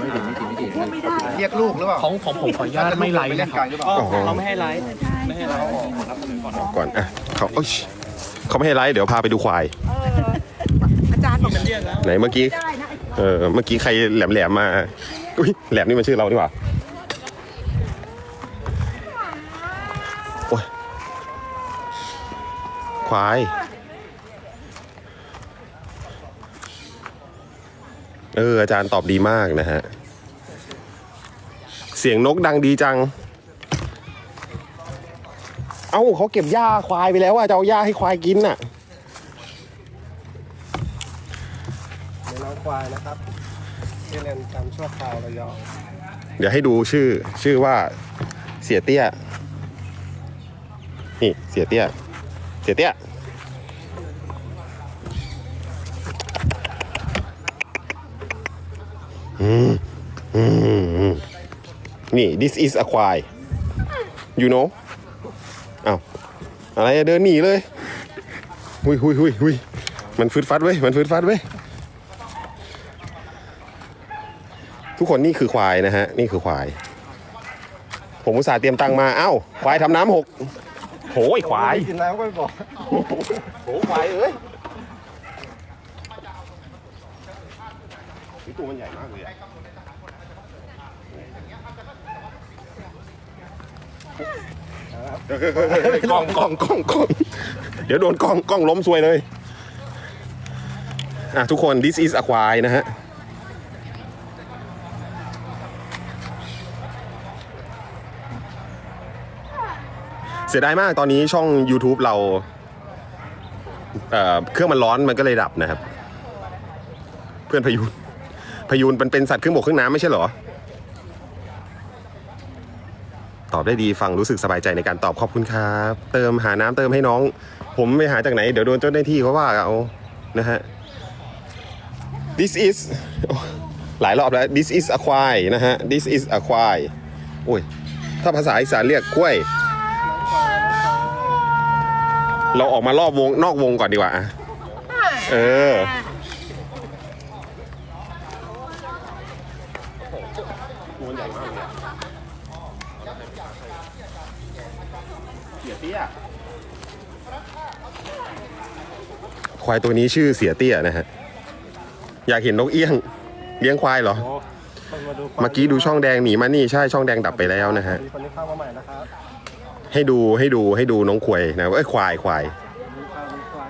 ไม่ถึงไม่ถึงไม่ถึงเรียกลูกหรือเปล่าของของผมขออนุญาตไม่ไลฟ์เล่นะคไกลรับหรือเปล่าอ๋อเราไม่ให้ไลฟ์ไม่ให้ไลฟ์ก่อนอะเขาเอ้ยเขาไม่ให้ไลฟ์เดี๋ยวพาไปดูควายอาจารย์บอกไหนเมื่อกี้ได้นะเออเมื่อกี้ใครแหลมๆมาอุ้ยแหลมนี่มันชื่อเราดีกว่าโอ้ยควาย เอออาจารย์ตอบดีมากนะฮะ เสียงนกดังดีจัง เอ้าเขาเก็บหญ้าควายไปแล้วอะจะเอาหญ้าให้ควายกินน่ะน้องควายนะครับที่เรียนจำชั่วคราวระยองเดี๋ยวให้ดูชื่อชื่อว่าเสียเตี้ย นี่เสียเตี้ย เสียเตี้ย อืมอืมอืม นี่ this is a ควาย you know อ้าวอะไรอะเดินหนีเลยหุยหุยหุยหุยมันฟืดฟัดเว้ย มันฟืดฟัดเว้ย ทุกคนนี่คือควายนะฮะ นี่คือควาย ผมอุตส่าห์เตรียมตังค์มา เอ้า ควายทำน้ำหกโหยควายกินแล้วก็ไม่บอกโหควายเอ้ย นี่ตัวมันใหญ่มากเลยอะกล้องกล้องกล้องกล้องเดี๋ยวโดนกล้องกล้องล้มซวยเลย อะทุกคน this is a ควายนะฮะ เสียดายมากตอนนี้ช่อง YouTube เราเอ่อเครื่องมันร้อนมันก็เลยดับนะครับ เพื่อนพยูน พยูนมันเป็นสัตว์ครื่งบกครื่งน้ำไม่ใช่เหรอ ตอบได้ดีฟังรู้สึกสบายใจในการตอบขอบคุณครับ เติมหาน้ำเติมให้น้อง ผมไปหาจากไหน เดี๋ยวโดนเจ้าหน้าที่เขาว่าเอานะฮะ this is หลายรอบแล้ว this is a ควายนะฮะ this is a ควายโอ้ยถ้าภาษาอีสานเรียกกล้วย เราออกมารอบวงนอกวงก่อนดีกว่า เออ ตัวใหญ่มากเลยเสียเตี้ย ควายตัวนี้ชื่อเสียเตี้ยนะฮะ อยากเห็นนกเอี้ยง เลี้ยงควายเหรอคนมาดูเมื่อกี้ดูช่องแดงหนีมานี่ใช่ช่องแดงดับไปแล้วนะฮะมีคนที่เข้ามาใหม่นะครับให้ดูให้ดูให้ดูน้องควายนะเอ้ยควายควาย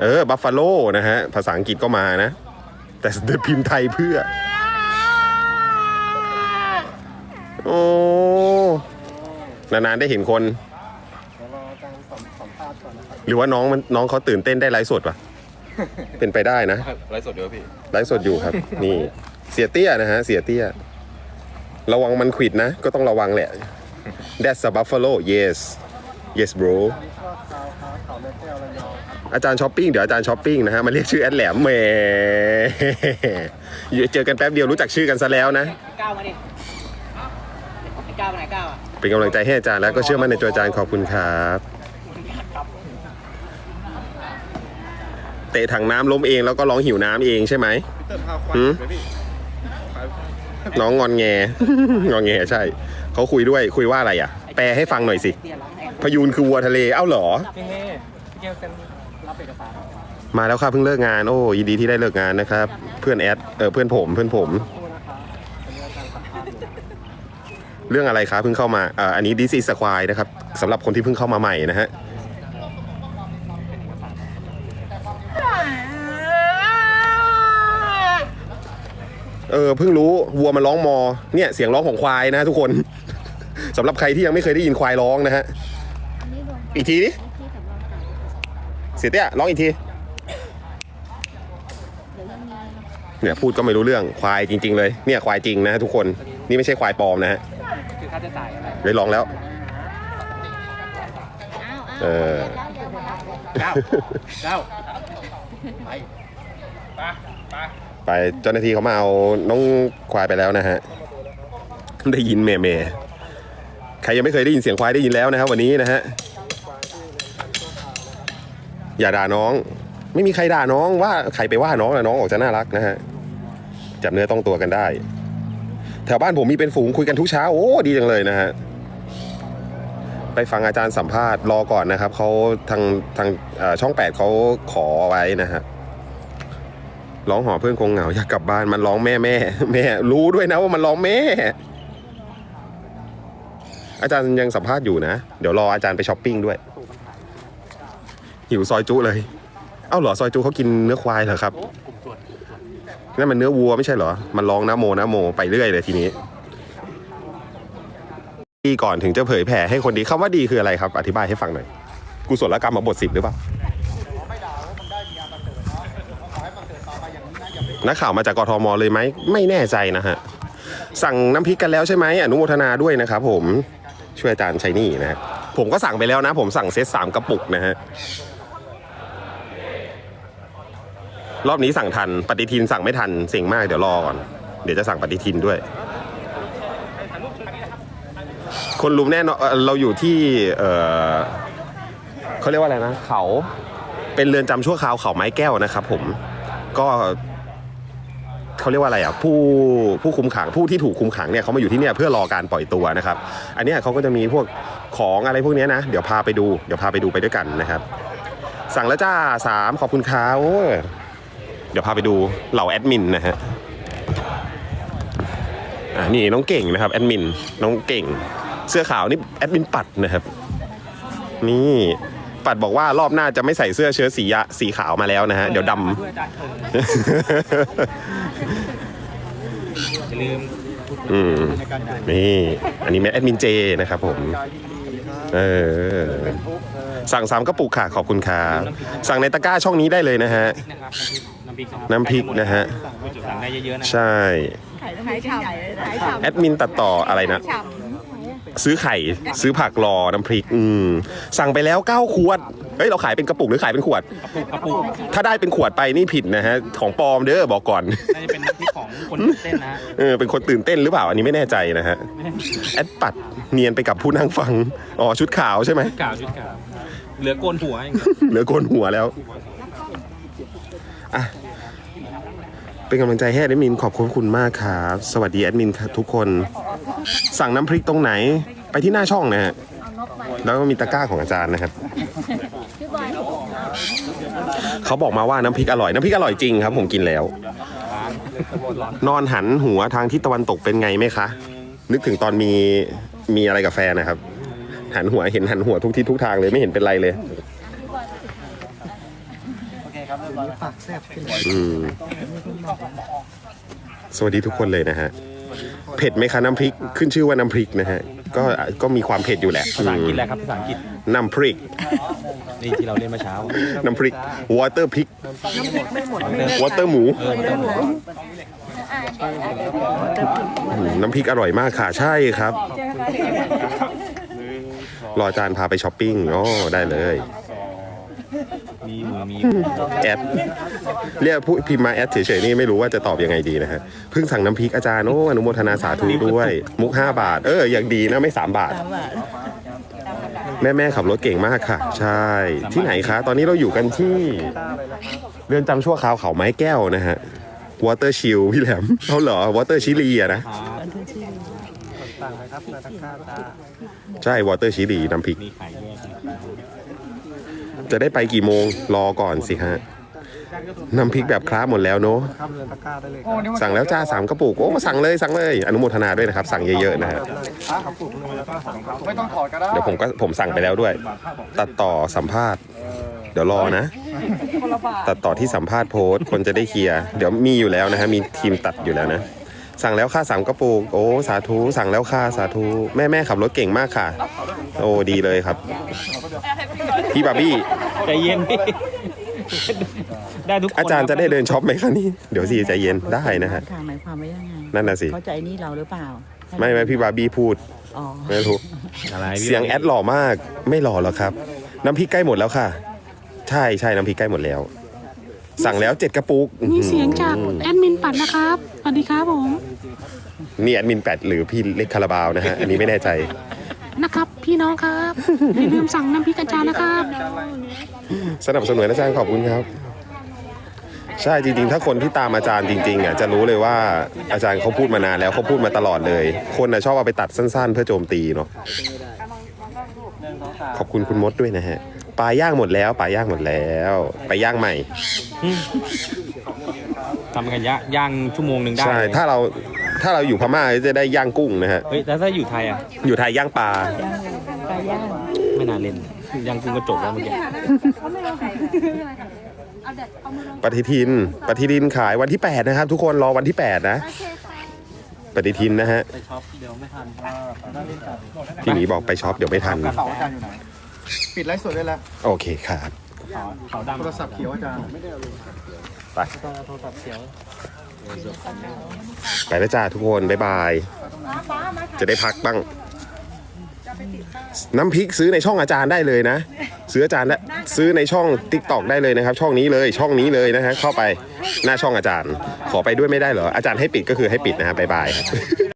เออบัฟฟาโลนะฮะ ภาษาอังกฤษก็มานะ แต่พิมพ์ไทยเพื่อ โอ้ นานๆได้เห็นคนเดี๋ยวรออาจารย์สัมสัมภาษณ์ก่อนนะครับหรือว่าน้องมันน้องเขาตื่นเต้นได้ไลฟ์สดปะ เป็นไปได้นะไลฟ์สดเดี๋ยวพี่ไลฟ์สดอยู่ครับ นี่เสียเตี้ยนะฮะเสียเตี้ย ระวังมันขวิดนะ ก็ต้องระวังแหละ That's a buffalo yes yes bro ชั่วคราวครับเขาแม่แก้วระยองครับอาจารย์ช้อปปิ้งเดี๋ยวอาจารย์ช้อปปิ้งนะฮะมาเรียกชื่อแอดแหลมแหมเจอกันแป๊บเดียวรู้จักชื่อกันซะแล้วนะก้าวมาดิไอ้ก้าวไปไหนก้าวอะเป็นกำลังใจให้อาจารย์แล้วก็เชื่อมั่นในตัวอาจารย์ขอบคุณครับ เตะถังน้ำล้มเองแล้วก็ร้องหิวน้ำเองใช่ไหมเติมพาควายหืม ไหมพี่น้องงอนแง งอนแงใช่ เขาคุยด้วยคุยว่าอะไรอะ แปลให้ฟังหน่อยสิเตี้ยร้องแหกพยูนคือวัวทะเล เอ้าเหรอ พี่เมย์พี่เกลเซ็นรับเอกสารมาแล้วครับเพิ่งเลิกงาน โอ้ยินดีที่ได้เลิกงานนะครับ เพื่อนแอด เออเพื่อนผม เพื่อนผมเรื่องอะไรครับเพิ่งเข้ามาอ่าอันนี้ดิซีสควายนะครับสำหรับคนที่เพิ่งเข้ามาใหม่นะฮะ เออเพิ่งรู้วัวมันร้องมอ เนี่ยเสียงร้องของควายนะทุกคน สำหรับใครที่ยังไม่เคยได้ยินควายร้องนะฮะอีกทีดิเสียเตี้ยร้องอีกทีเนี่ยพูดก็ไม่รู้เรื่องควายจริง ๆ เลยเนี่ยควายจริงนะทุกคนนี่ไม่ใช่ควายปลอมนะฮะคือค่าจะจ่ายอะไรได้ลองแล้วเออเก้าเก้าไป เจ้าหน้าที่เขามาเอาน้องควายไปแล้วนะฮะได้ยินเมเมใครยังไม่เคยได้ยินเสียงควายได้ยินแล้วนะครับ วันนี้นะฮะอย่าด่าน้อง ไม่มีใครด่าน้องว่าใครไปว่าน้องนะน้องออกจะน่ารักนะฮะจับเนื้อต้องตัวกันได้ แถวบ้านผมมีเป็นฝูงคุยกันทุกเช้าโอ้ดีจังเลยนะฮะไปฟังอาจารย์สัมภาษณ์รอก่อนนะครับเขาทางทางช่องแปดเขาขอไว้นะฮะ ร้องหอเพื่อนคงเหงาอยากกลับบ้านมันร้องแม่แม่แม่ รู้ด้วยนะว่ามันร้องแม่ อาจารย์ยังสัมภาษณ์อยู่นะ เดี๋ยวรออาจารย์ไปช้อปปิ้งด้วย หิวซอยจุเลย เอ้าเหรอซอยจุเขากินเนื้อควายเหรอครับนั่นมันเนื้อวัวไม่ใช่เหรอ มันร้องนะโมนะโมไปเรื่อยเลยทีนี้ดีก่อนถึงจะเผยแผ่ให้คนดีคำว่าดีคืออะไรครับ อธิบายให้ฟังหน่อย กุศลกรรมมาบทสิบหรือเปล่า นักข่าวมาจากกทมเลยไหมไม่แน่ใจนะฮะสั่งน้ำพริกกันแล้วใช่ไหมอนุโมทนาด้วยนะครับผมช่วยอาจารย์ชัยนี่นะฮะผมก็สั่งไปแล้วนะ ผมสั่งเซตสามกระปุกนะฮะรอบนี้สั่งทันปฏิทินสั่งไม่ทันเสิ่งมากเดี๋ยวรอก่อนเดี๋ยวจะสั่งปฏิทินด้วย คนลุมแน่นอนเอ่อเราอยู่ที่เออเขาเรียกว่าอะไรนะ เขาเป็นเรือนจำชั่วคราวเขาไม้แก้วนะครับผมก็ เขาเรียกว่าอะไรอะผู้ผู้คุมขังผู้ที่ถูกคุมขังเนี่ยเขามาอยู่ที่เนี่ยเพื่อรอการปล่อยตัวนะครับ อันนี้เขาก็จะมีพวกของอะไรพวกนี้นะ เดี๋ยวพาไปดูเดี๋ยวพาไปดูไปด้วยกันนะครับ สั่งแล้วจ้าสามขอบคุณครับเดี๋ยวพาไปดูเหล่าแอดมินนะฮะอ่านี่น้องเก่งนะครับแอดมินน้องเก่ง เสื้อขาวนี่แอดมินปัดนะครับ นี่ ปัดบอกว่ารอบหน้าจะไม่ใส่เสื้อเชิ้ตสียะสีขาวมาแล้วนะฮะ เดี๋ยวดด้วยอาจารย์เถิดำอย่าลืมอืมนี่อันนี้แอดมินเจนะครับผม เออ สั่งสามกระปุกค่ะขอบคุณครับสั่งในตะกร้าช่องนี้ได้เลยนะฮะนะครับน้ำพริกนะครับน้ำพริกนะฮะ สั่งได้เยอะๆนะ ใช่ ขายขายฉ่ำขายฉ่ำแอดมินตัดต่ออะไรนะฉ่ ซื้อไข่ ซื้อผักรอน้ำพริก อืมสั่งไปแล้ว9ขวดเฮ้ยเราขายเป็นกระปุกหรือขายเป็นขวด กระปุกถ้าได้เป็นขวดไปนี่ผิดนะฮะของปลอมเด้อบอกก่อน น่าจะเป็นน้ำพริกของคนตื่นเต้นนะฮะเออเป็นคนตื่นเต้นหรือเปล่าอันนี้ไม่แน่ใจนะฮะแอดปัดเนียนไปกับผู้นั่งฟังอ๋อชุดขาวใช่ไหมกาวชุดกาวเหลือโกนหัวเองเหลือโกนหัวแล้ว อะ เป็นกำลังใจให้แอดมินขอบคุณคุณมากครับสวัสดีแอดมินทุกคน สั่งน้ำพริกตรงไหน ไปที่หน้าช่องนะฮะแล้วก็มีตะกร้าของอาจารย์นะครับ เขาบอกมาว่าน้ำพริกอร่อย น้ำพริกอร่อยจริงครับ ผมกินแล้ว นอนหันหัวทางทิศตะวันตกเป็นไงไหมคะ นึกถึงตอนมีมีอะไรกับแฟนนะครับ หันหัวเห็นหันหัวทุกทิศทุกทางเลยไม่เห็นเป็นไรเลย อืมสวัสดีทุกคนเลยนะฮะ เผ็ดไหมคะน้ำพริกขึ้นชื่อว่าน้ำพริกนะฮะ ก็ก็มีความเผ็ดอยู่แหละภาษาอังกฤษแหละครับภาษาอังกฤษน้ำพริก นี่ที่เราเล่นเมื่อเช้าน้ำพริก water พริก water หมูเออมันต้องอืมน้ำพริกอร่อยมากค่ะ ใช่ครับ รออาจารย์พาไปช้อปปิ้งอ๋อได้เลยมีมือมี แอดเรียกผู้พิมพ์มาแอดเฉยๆนี่ไม่รู้ว่าจะตอบยังไงดีนะฮะเพิ่งสั่งน้ำพริกอาจารย์โอ้อนุโมทนาสาธุด้วย มุก 5 บาท เอออย่างดีนะไม่ 3 บาท แม่แม่ๆขับรถเก่งมากค่ะ ใช่ ที่ไหนคะ ตอนนี้เราอยู่กันที่ เรือนจำชั่วคราวเขาไม้แก้วนะฮะวอเตอร์ชิลพี่แหลมเขาเหรอวอเตอร์ชิลีอะนะ ต่างนะครับนาตะกร้าตาใช่วอเตอร์ชิลีน้ำพริก มีไข่แยกนะ จะได้ไปกี่โมงรอก่อนสิฮะน้ำพริกแบบคล้าหมดแล้วเนาะข้ามเรือะสั่งแล้วจ้าสามกระปุกโอ้สั่งเลยสั่งเลย อนุโมทนาด้วยนะครับ สั่งเยอะๆนะฮะไม่ต้องถอดก็ได้เดี๋ยวผมก็ผมสั่งไปแล้วด้วย ตัดต่อสัมภาษณ์ เดี๋ยวรอนะ ตัดต่อที่สัมภาษณ์โพสต์คนจะได้เคลียร์เดี๋ยวมีอยู่แล้วนะฮะมีทีมตัดอยู่แล้วนะ สั่งแล้วค่าสามกระปุกโอ้สาธุสั่งแล้วค่าสาธุแม่แม่ขับรถเก่งมากค่ะ โอ้ดีเลยครับ พี่บาร์บี้ใจเย็นพี่ได้ทุกคนอาจารย์จะได้เดินช็อปไหมคะนี่เดี๋ยวสิใจเย็นได้นะฮะำค่ะหมายความว่ายังไงนั่นน่ะสิเขาใจนี่เราหรือเปล่า ไม่ไม่พี่บาร์บี้พูดอ๋อไม่รู้อะไรพี่เสียงแอดหล่อมากไม่หล่อหรอกครับ น้ำพริกใกล้หมดแล้วค่ะ ใช่ใช่น้ำพริกใกล้หมดแล้ว สั่งแล้วเจ็ดกระปุกมีเสียงจากแอดมินปัดนะครับ สวัสดีครับผม นี่แอดมินแปดหรือพี่เล็กคาราบาวนะฮะ อันนี้ไม่แน่ใจ นะครับ พี่น้องครับอย่าลืมสั่งน้ำพริกอาจารย์นะครับ สนับสนุนอาจารย์ขอบคุณครับ ใช่จริงๆ ถ้าคนที่ตามอาจารย์จริงๆอะจะรู้เลยว่าอาจารย์เขาพูดมานานแล้วเขาพูดมาตลอดเลย คนน่ะชอบเอาไปตัดสั้น ๆ เพื่อโจมตีเนาะขอบคุณคุณมดด้วยนะฮะ ปลาย่างหมดแล้วปลาย่างหมดแล้วไปย่างใหม่ทำกันยะย่างชั่วโมงหนึ่งได้ใช่ถ้าเราถ้าเราอยู่พม่าจะได้ย่างกุ้งนะฮะเฮ้ยแล้วถ้าอยู่ไทยอะอยู่ไทยย่างปลาปลาย่างไม่น่าเล่นย่างกุ้งก็จบแล้วเมื่อกี้ปฏิทิน ปฏิทินขายวันที่ 8 นะครับ ทุกคนรอวันที่ 8 นะ ปฏิทินนะฮะไปช็อปเดี๋ยวไม่ทันพี่หมีบอกไปช็อปเดี๋ยวไม่ทันกระเป๋าอาจารย์อยู่ไหน ปิดไลฟ์สดได้แล้วโอเคครับเขาดำโทรศัพท์เขียวอาจารย์ไปไปแล้วจ้าทุกคน บ๊ายบาย จะได้พักบ้าง น้ำพริกซื้อในช่องอาจารย์ได้เลยนะ ซื้ออาจารย์ได้ซื้อในช่อง t ิ k t o k ได้เลยนะครับ ช่องนี้เลย ช่องนี้เลยนะฮะเข้าไปหน้าช่องอาจารย์ ขอไปด้วยไม่ได้เหรอ อาจารย์ให้ปิดก็คือให้ปิดนะฮะบ๊ายบาย